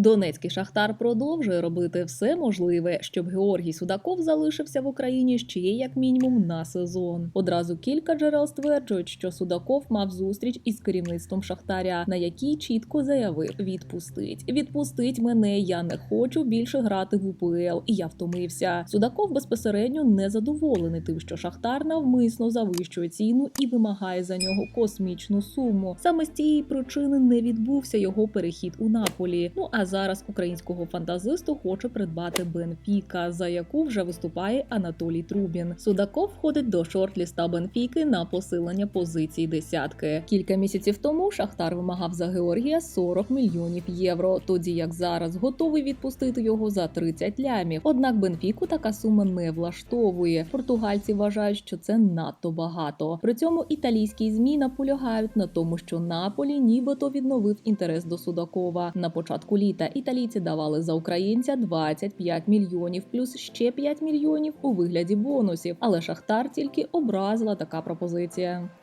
Донецький шахтар продовжує робити все можливе, щоб Георгій Судаков залишився в Україні ще як мінімум на сезон. Одразу кілька джерел стверджують, що Судаков мав зустріч із керівництвом шахтаря, на якій чітко заявив: відпустить, відпустить мене. Я не хочу більше грати в УПЛ. І я втомився. Судаков безпосередньо не задоволений тим, що шахтар навмисно завищує ціну і вимагає за нього космічну суму. Саме з цієї причини не відбувся його перехід у Наполі. Ну а зараз українського фантазисту хоче придбати Бенфіка, за яку вже виступає Анатолій Трубін. Судаков входить до шорт-ліста Бенфіки на посилення позицій десятки. Кілька місяців тому Шахтар вимагав за Георгія 40 мільйонів євро, тоді як зараз готовий відпустити його за 30 лямів. Однак Бенфіку така сума не влаштовує. Португальці вважають, що це надто багато. При цьому італійські змі наполягають на тому, що Наполі нібито відновив інтерес до Судакова. На початку літа італійці давали за українця 25 мільйонів плюс ще 5 мільйонів у вигляді бонусів. Але Шахтар тільки образила така пропозиція.